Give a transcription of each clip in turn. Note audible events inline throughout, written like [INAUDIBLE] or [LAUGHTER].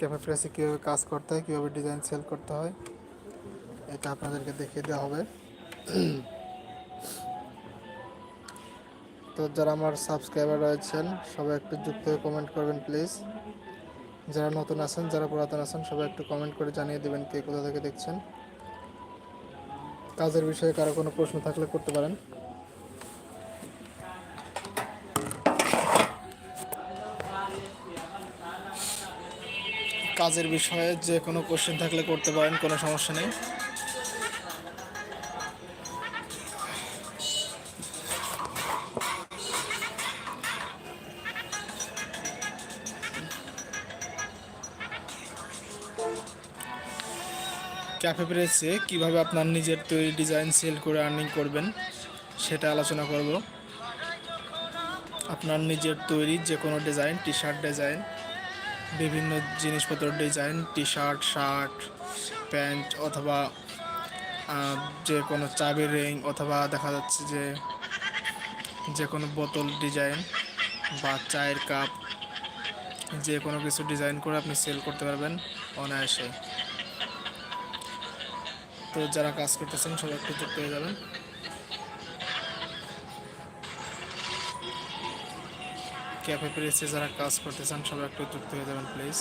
Cafe প্রেসে কীভাবে কাজ করতে হয়, কীভাবে ডিজাইন সেল করতে হয়, এটা আপনাদেরকে দেখিয়ে দেওয়া হবে। তো যারা আমার সাবস্ক্রাইবার রয়েছেন, সবাই একটু যুক্ত হয়ে কমেন্ট করবেন প্লিজ যারা নতুন আছেন, যারা পুরাতন আছেন, সবাই একটু কমেন্ট করে জানিয়ে দেবেন কে কোথা থেকে দেখছেন। কাজের বিষয়ে কারও কোনো প্রশ্ন থাকলে করতে পারেন। কাজের বিষয়ে যে কোনো কোশ্চেন থাকলে করতে পারেন, কোনো সমস্যা নেই। ক্যাফে প্রেসে কীভাবে আপনার নিজের তৈরি ডিজাইন সেল করে আর্নিং করবেন, সেটা আলোচনা করব। আপনার নিজের তৈরি যে কোনো ডিজাইন টি শার্ট ডিজাইন বিভিন্ন জিনিসপত্র design T shirt shirt pant অথবা যে কোনো চাবির রিং অথবা দেখা যাচ্ছে যে যে কোনো বোতল ডিজাইন বা চায়ের কাপ যে কোনো কিছু ডিজাইন করে আপনি সেল করতে পারবেন অনায়াসে। তো যারা কাজ করতেছেন, সবাই একটু যুক্ত হয়ে যাবেন। ক্যাফে প্রেসে যারা কাজ করতে চান সবাই একটু যুক্ত হয়ে যাবেন প্লিজ।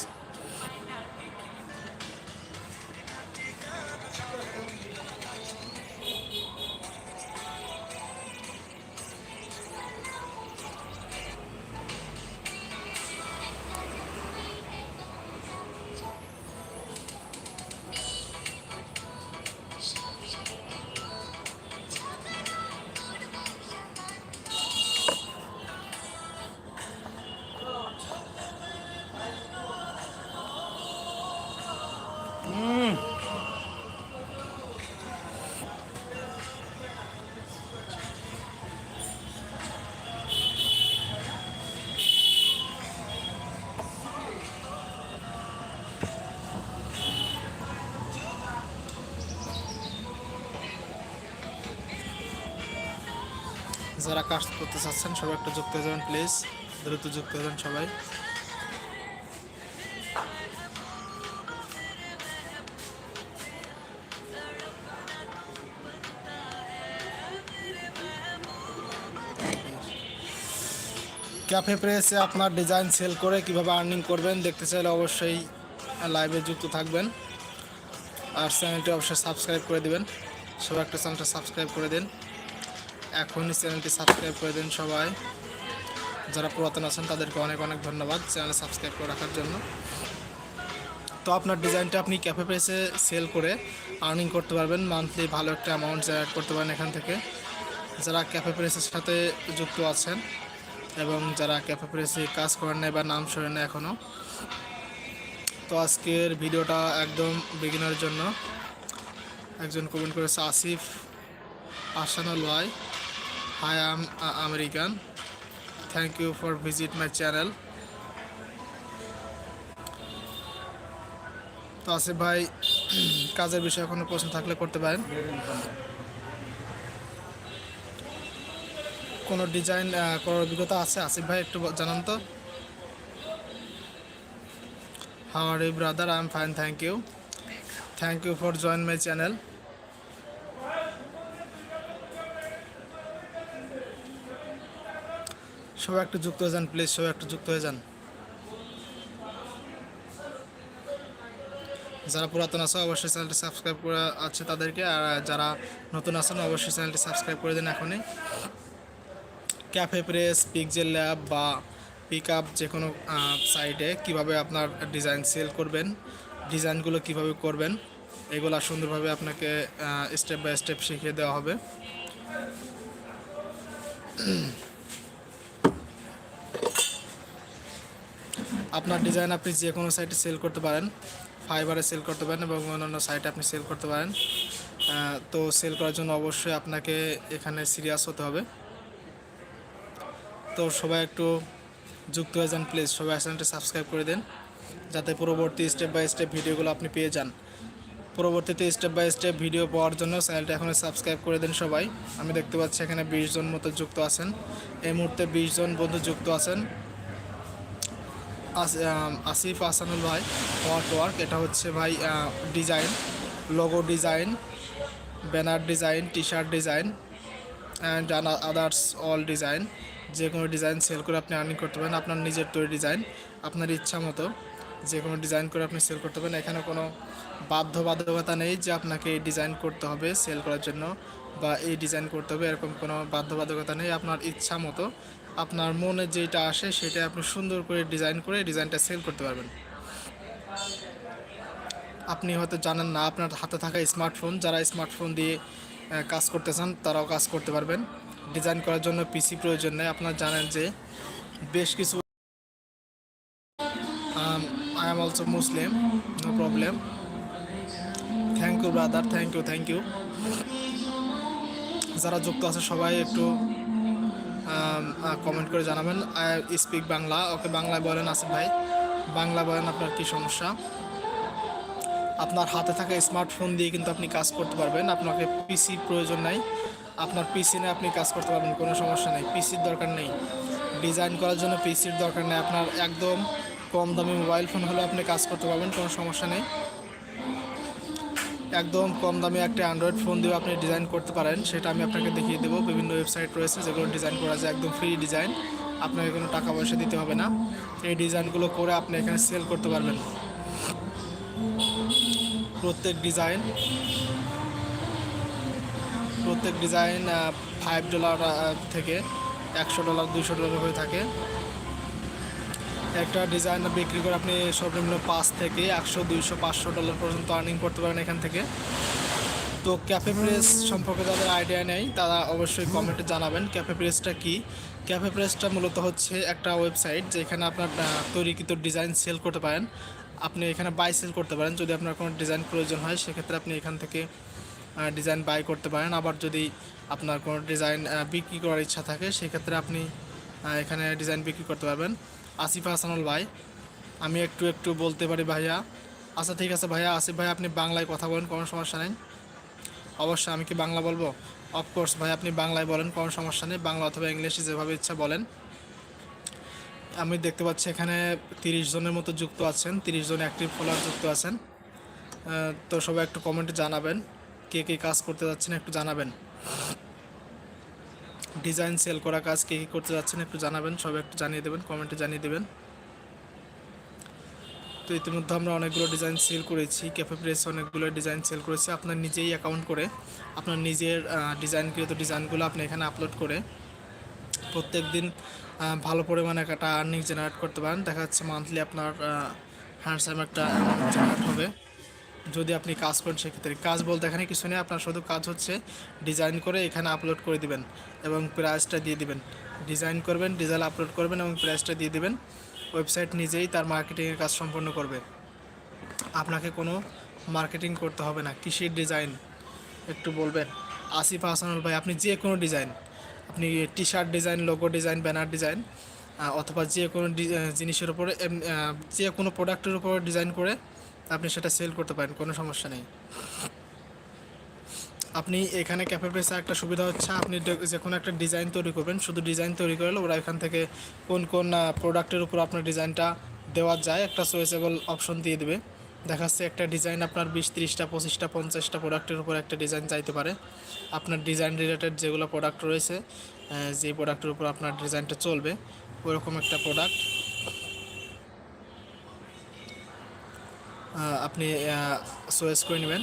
যারা কাজ করতে চাচ্ছেন, সবাই একটু যুক্ত হয়ে যাবেন প্লিজ দ্রুত যুক্ত হয়ে সবাই। ক্যাফে প্রেসে আপনার ডিজাইন সেল করে কীভাবে আর্নিং করবেন, দেখতে চাইলে অবশ্যই লাইভে যুক্ত থাকবেন। আর চ্যানেলটি অবশ্যই সাবস্ক্রাইব করে দিবেন। সবাই একটা চ্যানেলটা সাবস্ক্রাইব করে দিন। এখনই চ্যানেলটি সাবস্ক্রাইব করে দিন সবাই। যারা পুরাতন আছেন, তাদেরকে অনেক অনেক ধন্যবাদ চ্যানেল সাবস্ক্রাইব করে রাখার জন্য। তো আপনার ডিজাইনটা আপনি ক্যাফে প্রেসে সেল করে আর্নিং করতে পারবেন। মান্থলি ভালো একটা অ্যামাউন্ট জেনারেট করতে পারেন এখান থেকে। যারা ক্যাফে প্রেসের সাথে যুক্ত আছেন এবং যারা ক্যাফে প্রেসে কাজ করেন না বা নাম শোনেন না এখনও তো আজকের ভিডিওটা একদম বিগিনার জন্য। একজন কমেন্ট করেছে, আসিফ আসানুল ভাই hi am American thank you for visit my channel তো আসিফ ভাই, [CLEARS THROAT] কাজের বিষয়ে কোনো প্রশ্ন থাকলে করতে পারেন। কোনো ডিজাইন করার অভিজ্ঞতা আছে? আসিফ ভাই, একটু জানান তো। How are you brother I am fine thank you thank you for join my channel সবাই একটু যুক্ত হয়ে যান প্লিজ সবাই একটু যুক্ত হয়ে যান। যারা পুরাতন আছে, অবশ্যই চ্যানেলটি সাবস্ক্রাইব করে আছে তাদেরকে, আর যারা নতুন আছেন, অবশ্যই চ্যানেলটি সাবস্ক্রাইব করে দিন এখনই। ক্যাফে প্রেস পিকজেল ল্যাব বা পিক আপ যে কোনো সাইটে কীভাবে আপনার ডিজাইন সেল করবেন ডিজাইনগুলো কীভাবে করবেন, এগুলো সুন্দরভাবে আপনাকে স্টেপ বাই স্টেপ শিখিয়ে দেওয়া হবে। আপনার ডিজাইন আপনি যে কোনো সাইটে সেল করতে পারেন ফাইবারে সেল করতে পারেন এবং অন্যান্য সাইটে আপনি সেল করতে পারেন। তো সেল করার জন্য অবশ্যই আপনাকে এখানে সিরিয়াস হতে হবে। তো সবাই একটু যুক্ত হয়ে যান প্লিজ সবাই চ্যানেলটি সাবস্ক্রাইব করে দেন, যাতে পরবর্তী স্টেপ বাই স্টেপ ভিডিওগুলো আপনি পেয়ে যান। পরবর্তীতে স্টেপ বাই স্টেপ ভিডিও পাওয়ার জন্য চ্যানেলটা এখন সাবস্ক্রাইব করে দেন সবাই। আমি দেখতে পাচ্ছি এখানে বিশ জন মতো যুক্ত আছেন। এই মুহূর্তে বিশ জন বন্ধু যুক্ত আছেন। আসিফ আসানুল ভাই ওয়ার্ক ওয়ার্ক এটা হচ্ছে ভাই design logo design banner design T shirt design and others all design যে কোনো ডিজাইন সেল করে আপনি আর্নিং করতে পারেন। আপনার নিজের তৈরি ডিজাইন আপনার ইচ্ছা মতো যে কোনো ডিজাইন করে আপনি সেল করতে পারেন। এখানে কোনো বাধ্যবাধকতা নেই যে আপনাকে এই ডিজাইন করতে হবে সেল করার জন্য বা এই ডিজাইন করতে হবে, এরকম কোনো বাধ্যবাধকতা নেই। আপনার ইচ্ছা মতো আপনার মনে যেটা আসে সেটা আপনি সুন্দর করে ডিজাইন করে ডিজাইনটা সেল করতে পারবেন। আপনি হয়তো জানেন না, আপনার হাতে থাকা স্মার্টফোন যারা স্মার্টফোন দিয়ে কাজ করতে চান, তারাও কাজ করতে পারবেন। ডিজাইন করার জন্য পিসি প্রয়োজন নেই। আপনারা জানেন যে বেশ কিছু I am also Muslim no problem thank you brother thank you thank you যারা যুক্ত আছে, সবাই একটু কমেন্ট করে জানাবেন। I speak Bangla. ওকে বাংলায় বলেন আসিফ ভাই। বাংলা বলেন আপনার কি সমস্যা? আপনার হাতে থাকা স্মার্টফোন দিয়ে কিন্তু আপনি কাজ করতে পারবেন। আপনাকে পিসি প্রয়োজন নাই। আপনার পিসি নিয়ে আপনি কাজ করতে পারবেন, কোনো সমস্যা নেই। পিসির দরকার নেই। ডিজাইন করার জন্য পিসির দরকার নেই। আপনার একদম কম দামি মোবাইল ফোন হলে আপনি কাজ করতে পারবেন, কোনো সমস্যা নেই। একদম কম দামে একটা অ্যান্ড্রয়েড ফোন দিয়ে আপনি ডিজাইন করতে পারেন। সেটা আমি আপনাকে দেখিয়ে দেবো। বিভিন্ন ওয়েবসাইট রয়েছে যেগুলো ডিজাইন করা যায়, একদম ফ্রি ডিজাইন আপনাকে কোনো টাকা পয়সা দিতে হবে না। এই ডিজাইনগুলো করে আপনি এখানে সেল করতে পারবেন। প্রত্যেক ডিজাইন প্রত্যেক ডিজাইন ফাইভ ডলার থেকে একশো ডলার দুশো ডলার হয়ে থাকে। একটা ডিজাইন বিক্রি করে আপনি সর্বনিম্ন পাঁচ থেকে একশো, দুইশো, পাঁচশো ডলার পর্যন্ত আর্নিং করতে পারেন এখান থেকে। তো ক্যাফে প্রেস সম্পর্কে যাদের আইডিয়া নেই, তারা অবশ্যই কমেন্টে জানাবেন ক্যাফে প্রেসটা কি। ক্যাফে প্রেসটা মূলত হচ্ছে একটা ওয়েবসাইট যেখানে আপনার তৈরিকৃত ডিজাইন সেল করতে পারেন। আপনি এখানে বাই সেল করতে পারেন। যদি আপনার কোনো ডিজাইন প্রয়োজন হয়, সেক্ষেত্রে আপনি এখান থেকে ডিজাইন বাই করতে পারেন। আবার যদি আপনার কোনো ডিজাইন বিক্রি করার ইচ্ছা থাকে, সেক্ষেত্রে আপনি এখানে ডিজাইন বিক্রি করতে পারবেন। আসিফ হাসানুল ভাই। আমি একটু একটু বলতে পারি ভাইয়া। আচ্ছা ঠিক আছে ভাইয়া। আসিফ ভাই, আপনি বাংলায় কথা বলেন, কোনো সমস্যা নেই। অবশ্যই আমি কি বাংলা বলব? অফকোর্স ভাই, আপনি বাংলায় বলেন, কোনো সমস্যা নেই। বাংলা অথবা ইংলিশে যেভাবে ইচ্ছা বলেন। আমি দেখতে পাচ্ছি এখানে তিরিশ জনের মতো যুক্ত আছেন, তিরিশ জন অ্যাক্টিভ ফলোয়ার যুক্ত আছেন। তো সবাই একটু কমেন্টে জানাবেন, কে কে কাজ করতে যাচ্ছেন একটু জানাবেন। ডিজাইন সেল করা কাজ কে কী করতে যাচ্ছেন একটু জানাবেন, সবাই একটু জানিয়ে দেবেন কমেন্টে জানিয়ে দেবেন। তো ইতিমধ্যে আমরা অনেকগুলো ডিজাইন সেল করেছি ক্যাফে প্রেস অনেকগুলো ডিজাইন সেল করেছি, আপনার নিজেই অ্যাকাউন্ট করে, আপনার নিজের ডিজাইনকৃত ডিজাইনগুলো আপনি এখানে আপলোড করে প্রত্যেক দিন ভালো পরিমাণে একটা আর্নিং জেনারেট করতে পারেন। দেখা যাচ্ছে মান্থলি আপনার হ্যান্ডসাম একটা জেনারেট হবে। যদি আপনি কাজ করেন, সেক্ষেত্রে কাজ বলতে এখানে কিছু নেই, আপনার শুধু কাজ হচ্ছে ডিজাইন করে এখানে আপলোড করে দিবেন এবং প্রাইসটা দিয়ে দিবেন। ডিজাইন করবেন ডিজাইন আপলোড করবেন এবং প্রাইসটা দিয়ে দিবেন। ওয়েবসাইট নিজেই তার মার্কেটিংয়ের কাজ সম্পন্ন করবে। আপনাকে কোনো মার্কেটিং করতে হবে না, কৃষির ডিজাইন একটু বলবেন। আসিফ হাসানুল ভাই, আপনি যে কোনো ডিজাইন আপনি T shirt design logo design banner design অথবা যে কোনো জিনিসের উপরে যে কোনো প্রোডাক্টের উপর ডিজাইন করে আপনি সেটা সেল করতে পারেন, কোনো সমস্যা নেই। আপনি এখানে ক্যাফে প্রেসে একটা সুবিধা হচ্ছে, আপনি যে কোনো একটা ডিজাইন তৈরি করবেন, শুধু ডিজাইন তৈরি করলে ওরা এখান থেকে কোন কোন প্রোডাক্টের উপর আপনার ডিজাইনটা দেওয়া যায়, একটা চয়েসেবল অপশন দিয়ে দেবে। দেখা যাচ্ছে একটা ডিজাইন আপনার বিশ, তিরিশটা, পঁচিশটা, পঞ্চাশটা প্রোডাক্টের উপর একটা ডিজাইন চাইতে পারে। আপনার ডিজাইন রিলেটেড যেগুলো প্রোডাক্ট রয়েছে যে প্রোডাক্টের উপর আপনার ডিজাইনটা চলবে, ওরকম একটা প্রোডাক্ট আপনি চয়েস করে নেবেন।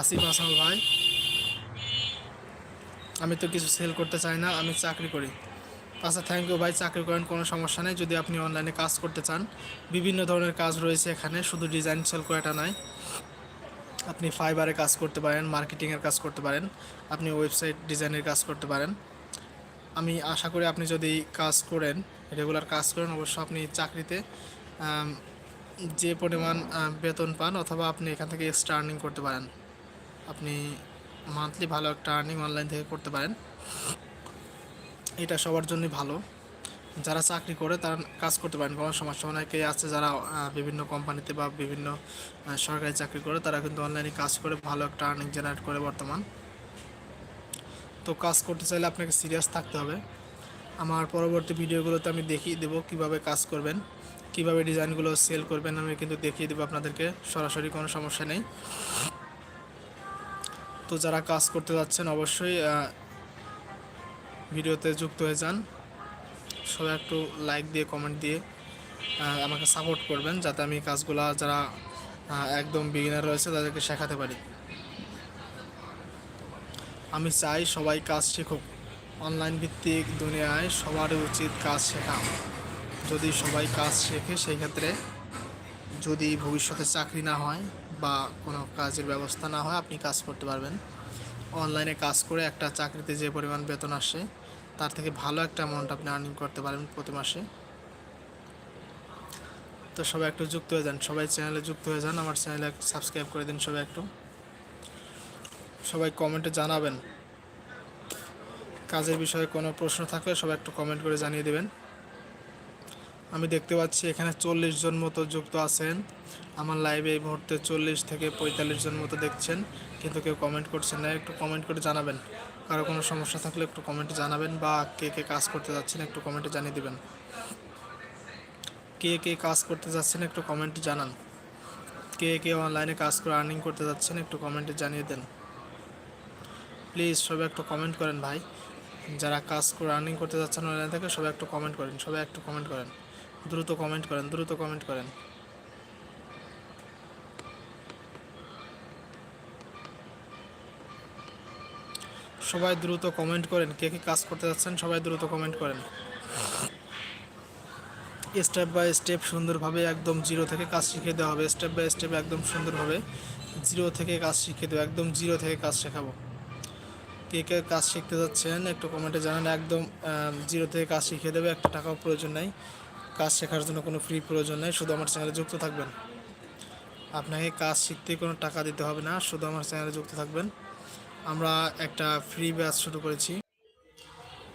আসিফ হাসান ভাই, আমি তো কিছু সেল করতে চাই না, আমি চাকরি করি। আচ্ছা থ্যাংক ইউ ভাই, চাকরি করেন, কোনো সমস্যা নেই। যদি আপনি অনলাইনে কাজ করতে চান, বিভিন্ন ধরনের কাজ রয়েছে এখানে, শুধু ডিজাইন সেল করাটা নয়। আপনি ফাইবারে কাজ করতে পারেন মার্কেটিংয়ের কাজ করতে পারেন, আপনি ওয়েবসাইট ডিজাইনের কাজ করতে পারেন। আমি আশা করি আপনি যদি কাজ করেন রেগুলার কাজ করেন অবশ্য আপনি চাকরিতে যে পরিমাণ বেতন পান অথবা আপনি এখান থেকে এক্সট্রা আর্নিং করতে পারেন। আপনি মান্থলি ভালো একটা আর্নিং অনলাইন থেকে করতে পারেন। এটা সবার জন্যই ভালো। যারা চাকরি করে তারা কাজ করতে পারেন, কোনো সমস্যা অনেকে আছে যারা বিভিন্ন কোম্পানিতে বা বিভিন্ন সরকারি চাকরি করে, তারা কিন্তু অনলাইনে কাজ করে, ভালো একটা আর্নিং জেনারেট করে বর্তমান। তো কাজ করতে চাইলে আপনাকে সিরিয়াস থাকতে হবে। আমার পরবর্তী ভিডিওগুলোতে আমি দেখিয়ে দেবো কীভাবে কাজ করবেন। কীভাবে ডিজাইনগুলো সেল করবেন আমি কিন্তু দেখিয়ে দেবো আপনাদেরকে। সরাসরি কোনো সমস্যা নেই। তো যারা কাজ করতে যাচ্ছেন অবশ্যই ভিডিওতে যুক্ত হয়ে যান। সবাই একটু লাইক দিয়ে কমেন্ট দিয়ে আমাকে সাপোর্ট করবেন যাতে আমি কাজগুলো যারা একদম বিগিনার রয়েছে তাদেরকে শেখাতে পারি। আমি চাই সবাই কাজ শিখুক অনলাইন ভিত্তিক দুনিয়ায় সবারই উচিত কাজ শেখা। যদি সবাই কাজ শেখে সেই ক্ষেত্রে যদি ভবিষ্যতে চাকরি না হয় বা কোনো কাজের ব্যবস্থা না হয়, আপনি কাজ করতে পারবেন। অনলাইনে কাজ করে একটা চাকরিতে যে পরিমাণ বেতন আসে, তার থেকে ভালো একটা অ্যামাউন্ট আপনি আর্নিং করতে পারবেন প্রতি মাসে। তো সবাই একটু যুক্ত হয়ে যান। সবাই চ্যানেলে যুক্ত হয়ে যান। আমার চ্যানেলে সাবস্ক্রাইব করে দিন সবাই একটু। সবাই কমেন্টে জানাবেন। কাজের বিষয়ে কোনো প্রশ্ন থাকলে সবাই একটু কমেন্ট করে জানিয়ে দেবেন। আমি দেখতে পাচ্ছি এখানে চল্লিশ জন মতো যুক্ত আছেন। আমার লাইভে এই মুহূর্তে চল্লিশ থেকে পঁয়তাল্লিশ জন মতো দেখছেন, কিন্তু কেউ কমেন্ট করছেন না। একটু কমেন্ট করে জানাবেন। কারও কোনো সমস্যা থাকলে একটু কমেন্টে জানাবেন বা কে কে কাজ করতে যাচ্ছেন একটু কমেন্টে জানিয়ে দেবেন। কে কে কাজ করতে যাচ্ছেন একটু কমেন্টে জানান। কে কে অনলাইনে কাজ করে আর্নিং করতে যাচ্ছেন একটু কমেন্টে জানিয়ে দেন। প্লিজ সবাই একটু কমেন্ট করেন ভাই। যারা কাজ করে আর্নিং করতে যাচ্ছেন অনলাইন থেকে সবাই একটু কমেন্ট করেন, সবাই একটু কমেন্ট করেন। দ্রুত কমেন্ট করেন, দ্রুত কমেন্ট করেন। সবাই দ্রুত কমেন্ট করেন, কে কে কাজ করতে যাচ্ছেন, সবাই দ্রুত কমেন্ট করেন। স্টেপ বাই স্টেপ সুন্দরভাবে একদম জিরো থেকে কাজ শিখিয়ে দেওয়া হবে। স্টেপ বাই স্টেপ একদম সুন্দরভাবে জিরো থেকে কাজ শিখিয়ে দেবো একদম জিরো থেকে কাজ শেখাবো। কে কে কাজ শিখতে যাচ্ছেন, একটু কমেন্টে জানান। একদম জিরো থেকে কাজ শিখিয়ে দেবে, একটা টাকাও প্রয়োজন নেই। কাজ শেখার জন্য কোনো ফ্রি প্রয়োজন নেই, শুধু আমার চ্যানেলে যুক্ত থাকবেন। আপনাকে কাজ শিখতে কোনো টাকা দিতে হবে না, শুধু আমার চ্যানেলে যুক্ত থাকবেন। আমরা একটা ফ্রি ব্যাচ শুরু করেছি।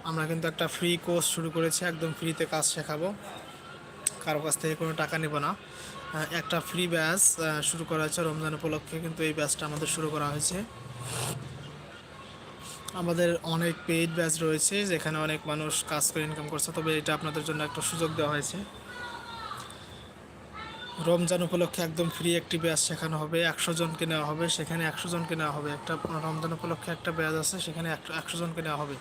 আমরা কিন্তু একটা ফ্রি কোর্স শুরু করেছি, একদম ফ্রিতে কাজ শেখাবো। কারও কাছ থেকে কোনো টাকা নেব না। একটা ফ্রি ব্যাচ শুরু করা হয়েছে রমজান উপলক্ষে, কিন্তু এই ব্যাচটা আমাদের শুরু করা হয়েছে। আমাদের অনেক পেইড ব্যাচ রয়েছে, যেখানে অনেক মানুষ কাজ করে ইনকাম করছে। তবে এটা আপনাদের জন্য একটা সুযোগ দেওয়া হয়েছে। রমজান উপলক্ষে একদম ফ্রি একটি ব্যাচ শেখানো হবে, একশো জনকে নেওয়া হবে, সেখানে একশো জনকে নেওয়া হবে। একটা রমজান উপলক্ষে একটা ব্যাচ আছে, সেখানে একশো জনকে নেওয়া হবে।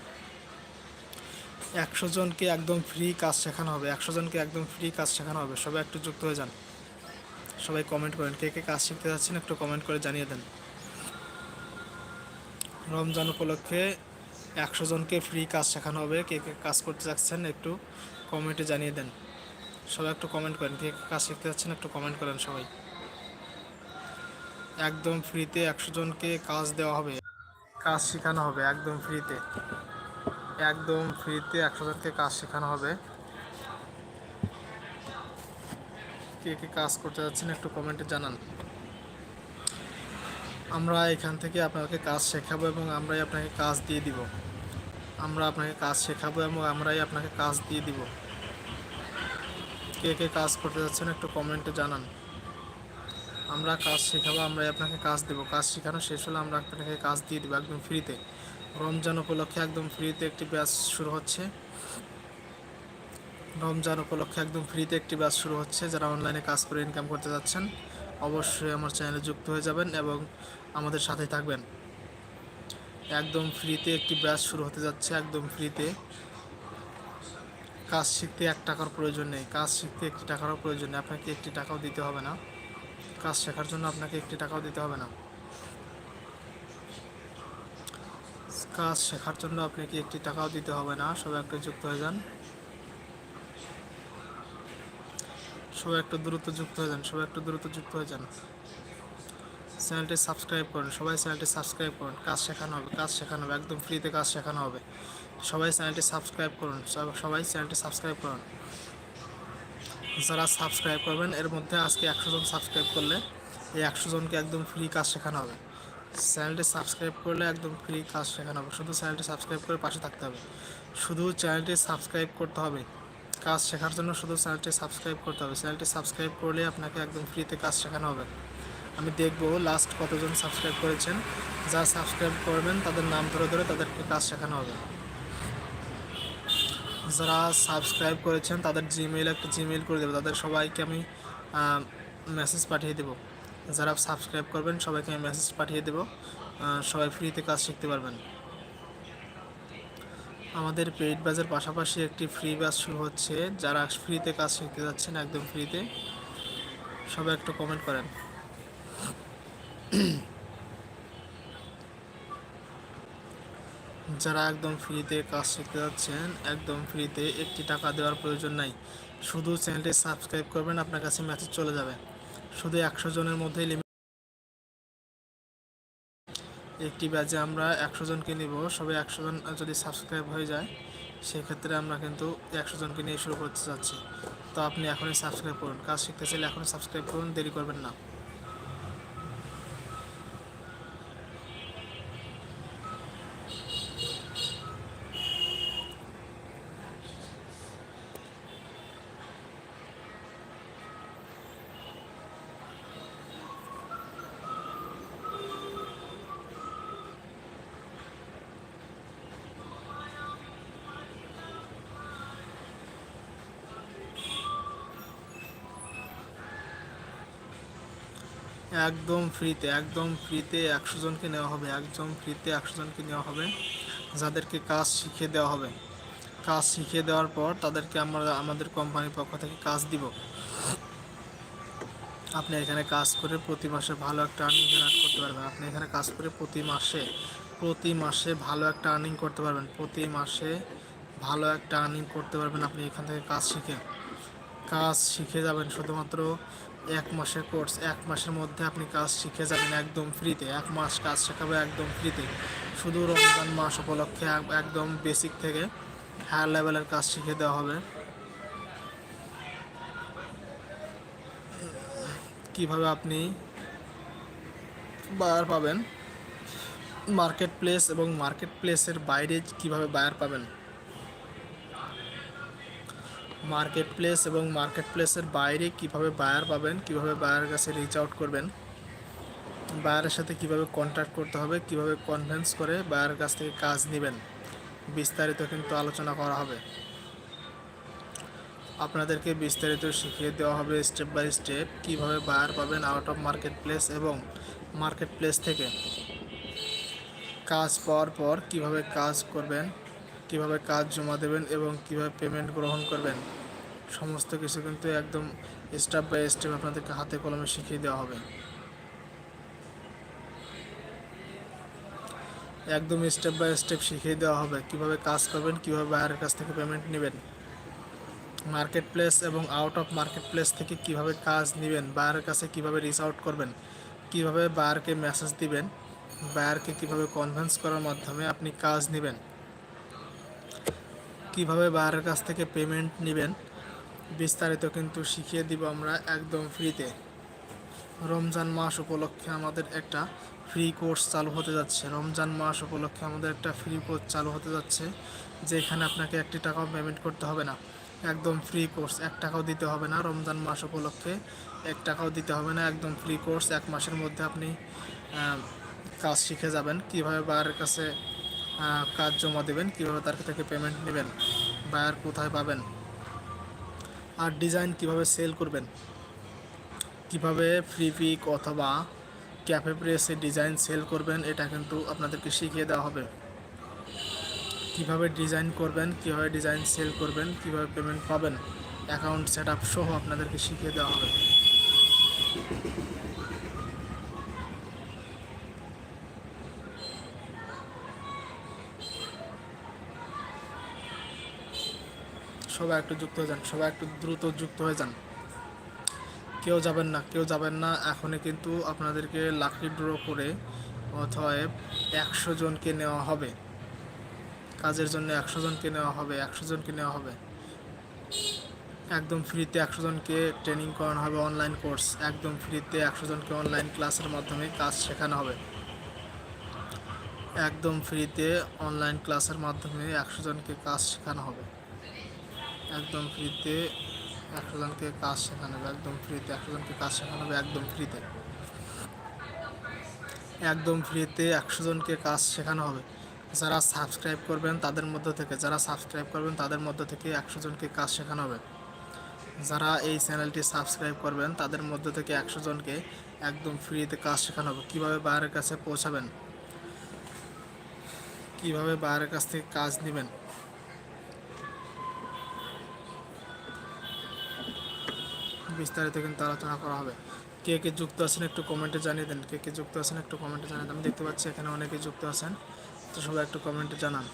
একশো জনকে একদম ফ্রি কাজ শেখানো হবে, একশো জনকে একদম ফ্রি কাজ শেখানো হবে। সবাই একটু যুক্ত হয়ে যান। সবাই কমেন্ট করেন, কে কে কাজ শিখতে যাচ্ছেন একটু কমেন্ট করে জানিয়ে দেন। রমজান উপলক্ষে একশো জনকে ফ্রি কাজ শেখানো হবে। কে কে কাজ করতে যাচ্ছেন একটু কমেন্টে জানিয়ে দেন। সবাই একটু কমেন্ট করেন। কে কে কাজ শিখতে চাচ্ছেন একটু কমেন্ট করেন সবাই। একদম ফ্রিতে একশো জনকে কাজ দেওয়া হবে। কাজ শেখানো হবে একদম ফ্রিতে একদম ফ্রিতে একশো জনকে কাজ শেখানো হবে। কে কে কাজ করতে যাচ্ছেন একটু কমেন্টে জানান। আমরা এখান থেকে আপনাকে কাজ শেখাবো এবং আমরাই আপনাকে কাজ দিয়ে দিব। আমরা আপনাকে কাজ শেখাবো এবং আমরাই আপনাকে কাজ দিয়ে দিব। কে কে কাজ করতে যাচ্ছেন একটু কমেন্টে জানান। আমরা কাজ শেখাবো, আমরাই আপনাকে কাজ দেব। কাজ শেখানো শেষ হলে আমরা আপনাকে কাজ দিয়ে দেবো একদম ফ্রিতে। রমজান উপলক্ষে একদম ফ্রিতে একটি ব্যাচ শুরু হচ্ছে। রমজান উপলক্ষে একদম ফ্রিতে একটি ব্যাচ শুরু হচ্ছে। যারা অনলাইনে কাজ করে ইনকাম করতে যাচ্ছেন, অবশ্যই আমার চ্যানেলে যুক্ত হয়ে যাবেন এবং আমাদের সাথে থাকবেন। একদম ফ্রিতে একটি ব্যাচ শুরু হতে যাচ্ছে, একদম ফ্রিতে। কাজ শিখতে এক টাকার প্রয়োজন নেই, কাজ শিখতে একটি টাকারও প্রয়োজন নেই, আপনাকে একটি টাকাও দিতে হবে না। কাজ শেখার জন্য আপনাকে একটি টাকাও দিতে হবে না। কাজ শেখার জন্য আপনাকে একটি টাকাও দিতে হবে না, সবাই একটু যুক্ত হয়ে যান। সবাই একটু দ্রুত যুক্ত হয়ে যান, সবাই একটু দ্রুত যুক্ত হয়ে যান। চ্যানেলটি সাবস্ক্রাইব করুন, সবাই চ্যানেলটি সাবস্ক্রাইব করুন, কাজ শেখানো হবে, কাজ শেখানো হবে, একদম ফ্রিতে কাজ শেখানো হবে। সবাই চ্যানেলটি সাবস্ক্রাইব করুন সবাই চ্যানেলটি সাবস্ক্রাইব করুন। যারা সাবস্ক্রাইব করবেন, এর মধ্যে আজকে একশো জন সাবস্ক্রাইব করলে, এই একশো জনকে একদম ফ্রি কাজ শেখানো হবে। চ্যানেলটি সাবস্ক্রাইব করলে একদম ফ্রি কাজ শেখানো হবে, শুধু চ্যানেলটি সাবস্ক্রাইব করে পাশে থাকতে হবে। শুধু চ্যানেলটি সাবস্ক্রাইব করতে হবে, কাজ শেখার জন্য শুধু চ্যানেলটি সাবস্ক্রাইব করতে হবে। চ্যানেলটি সাবস্ক্রাইব করলে আপনাকে একদম ফ্রিতে কাজ শেখানো হবে। আমি দেখব লাস্ট কতজন সাবস্ক্রাইব করেছেন। যারা সাবস্ক্রাইব করবেন, তাদের নাম ধরে ধরে তাদেরকে কাজ শেখানো হবে। যারা সাবস্ক্রাইব করেছেন, তাদের জিমেইল একটা জিমেইল করে দেবো। তাদের সবাইকে আমি মেসেজ পাঠিয়ে দেবো। যারা সাবস্ক্রাইব করবেন, সবাইকে আমি মেসেজ পাঠিয়ে দেবো। সবাই ফ্রিতে কাজ শিখতে পারবেন। আমাদের পেইড ব্যাচের পাশাপাশি একটি ফ্রি ব্যাচ শুরু হচ্ছে। যারা ফ্রিতে কাজ শিখতে যাচ্ছেন, একদম ফ্রিতে সবাই একটু কমেন্ট করেন। যারা একদম ফ্রিতে কাজ শিখতে যাচ্ছেন, একদম ফ্রিতে একটি টাকা দেওয়ার প্রয়োজন নাই। শুধু চ্যানেলটি সাবস্ক্রাইব করবেন, আপনার কাছে মেসেজ চলে যাবে। শুধু একশো জনের মধ্যেই লিমিট একটি ব্যাচে আমরা একশো জনকে নিব। সবাই একশো জন যদি সাবস্ক্রাইব হয়ে যায়, সেক্ষেত্রে আমরা কিন্তু একশো জনকে নিয়ে শুরু করতে চাচ্ছি তো আপনি এখনই সাবস্ক্রাইব করুন। কাজ শিখতে চাইলে এখনই সাবস্ক্রাইব করুন, দেরি করবেন না। একদম ফ্রিতে একদম ফ্রিতে একশো জনকে নেওয়া হবে, একদম ফ্রিতে একশো জনকে নেওয়া হবে। যাদেরকে কাজ শিখিয়ে দেওয়া হবে। কাজ শিখিয়ে দেওয়ার পর তাদেরকে আমরা, আমাদের কোম্পানির পক্ষ থেকে কাজ দিব। আপনি এখানে কাজ করে প্রতি মাসে ভালো একটা আর্নিং জেনারেট করতে পারবেন। আপনি এখানে কাজ করে প্রতি মাসে প্রতি মাসে ভালো একটা আর্নিং করতে পারবেন। প্রতি মাসে ভালো একটা আর্নিং করতে পারবেন আপনি এখান থেকে কাজ শিখে। কাজ শিখে যাবেন শুধুমাত্র এক মাসের কোর্স এক মাসের মধ্যে আপনি কাজ শিখে যাবেন একদম ফ্রিতে এক মাস কাজ শেখাবে একদম ফ্রিতে শুধু রমজান মাস উপলক্ষে একদম বেসিক থেকে হায়ার লেভেলের কাজ শিখে দেওয়া হবে। কীভাবে আপনি বায়ার পাবেন? মার্কেট প্লেস এবং মার্কেট প্লেসের বাইরে কীভাবে বায়ার পাবেন? মার্কেট প্লেস এবং মার্কেট প্লেসের বাইরে কীভাবে বায়ার পাবেন, কীভাবে বায়ার কাছে রিচ আউট করবেন বায়ারের সাথে কীভাবে কন্ট্যাক্ট করতে হবে, কীভাবে কনভেন্স করে বায়ারের কাছ থেকে কাজ নেবেন, বিস্তারিত কিন্তু আলোচনা করা হবে। আপনাদেরকে বিস্তারিত শিখিয়ে দেওয়া হবে স্টেপ বাই স্টেপ কীভাবে বায়ার পাবেন আউট অফ মার্কেট প্লেস এবং মার্কেট প্লেস থেকে। কাজ পাওয়ার পর কীভাবে কাজ করবেন কীভাবে কাজ জমা দেবেন এবং কীভাবে পেমেন্ট গ্রহণ করবেন, সমস্ত কিছু কিন্তু একদম স্টেপ বাই স্টেপ আপনাদেরকে হাতে কলমে শিখিয়ে দেওয়া হবে। একদম স্টেপ বাই স্টেপ শিখিয়ে দেওয়া হবে কীভাবে কাজ করবেন, কীভাবে বাইরের কাছ থেকে পেমেন্ট নেবেন মার্কেট প্লেস এবং আউট অফ মার্কেট প্লেস থেকে কীভাবে কাজ নেবেন বায়ারের কাছে কীভাবে রিচ আউট করবেন, কীভাবে বায়ারকে মেসেজ দিবেন বায়ারকে কীভাবে কনভিন্স করার মাধ্যমে আপনি কাজ নেবেন। কীভাবে বায়ারের কাছ থেকে পেমেন্ট নেবেন, বিস্তারিত কিন্তু শিখিয়ে দিব আমরা একদম ফ্রিতে রমজান মাস উপলক্ষে আমাদের একটা ফ্রি কোর্স চালু হতে যাচ্ছে। রমজান মাস উপলক্ষে আমাদের একটা ফ্রি কোর্স চালু হতে যাচ্ছে, যেখানে আপনাকে একটি টাকাও পেমেন্ট করতে হবে না। একদম ফ্রি কোর্স এক টাকাও দিতে হবে না। রমজান মাস উপলক্ষে এক টাকাও দিতে হবে না। একদম ফ্রি কোর্স এক মাসের মধ্যে আপনি কাজ শিখে যাবেন। কীভাবে বায়ারের কাছে কাজ জমা দেবেন, কীভাবে তার থেকে পেমেন্ট নেবেন বায়ার কোথায় পাবেন, আর ডিজাইন কীভাবে সেল করবেন, কীভাবে ফ্রি পিক অথবা ক্যাফে প্রেসে ডিজাইন সেল করবেন, এটা কিন্তু আপনাদেরকে শিখিয়ে দেওয়া হবে। কীভাবে ডিজাইন করবেন, কীভাবে ডিজাইন সেল করবেন, কীভাবে পেমেন্ট পাবেন অ্যাকাউন্ট সেট আপ সহ আপনাদেরকে শিখিয়ে দেওয়া হবে। সবাই একটু যুক্ত হয়ে যান, সবাই একটু দ্রুত যুক্ত হয়ে যান। কেউ যাবেন না, কেউ যাবেন না। এখনই কিন্তু আপনাদেরকে লাকি ড্র করে অথবা একশো জনকে নেওয়া হবে। কাজের জন্য একশো জনকে নেওয়া হবে, একশো জনকে নেওয়া হবে। একদম ফ্রিতে একশো জনকে ট্রেনিং করানো হবে অনলাইন কোর্স একদম ফ্রিতে একশো জনকে অনলাইন ক্লাসের মাধ্যমে কাজ শেখানো হবে। একদম ফ্রিতে অনলাইন ক্লাসের মাধ্যমে একশো জনকে কাজ শেখানো হবে। একদম ফ্রিতে একশো জনকে কাজ শেখানো হবে, একদম ফ্রিতে একশো জনকে কাজ শেখানো হবে, একদম ফ্রিতে। একদম ফ্রিতে একশো জনকে কাজ শেখানো হবে। যারা সাবস্ক্রাইব করবেন তাদের মধ্য থেকে, যারা সাবস্ক্রাইব করবেন তাদের মধ্য থেকে একশো জনকে কাজ শেখানো হবে। যারা এই চ্যানেলটি সাবস্ক্রাইব করবেন তাদের মধ্য থেকে একশো জনকে একদম ফ্রিতে কাজ শেখানো হবে। কীভাবে বাইরের কাছে পৌঁছাবেন? কীভাবে বাইরের কাছ থেকে কাজ নেবেন? বিস্তারিত কিন্তু আলোচনা করা হবে। কে কে যুক্ত আছেন একটু কমেন্টে জানিয়ে দেন। কে কে যুক্ত আছেন একটু কমেন্টে জানিয়ে দেন। আমি দেখতে পাচ্ছি এখানে অনেকে যুক্ত আছেন। তো সবাই একটু কমেন্টে জানান।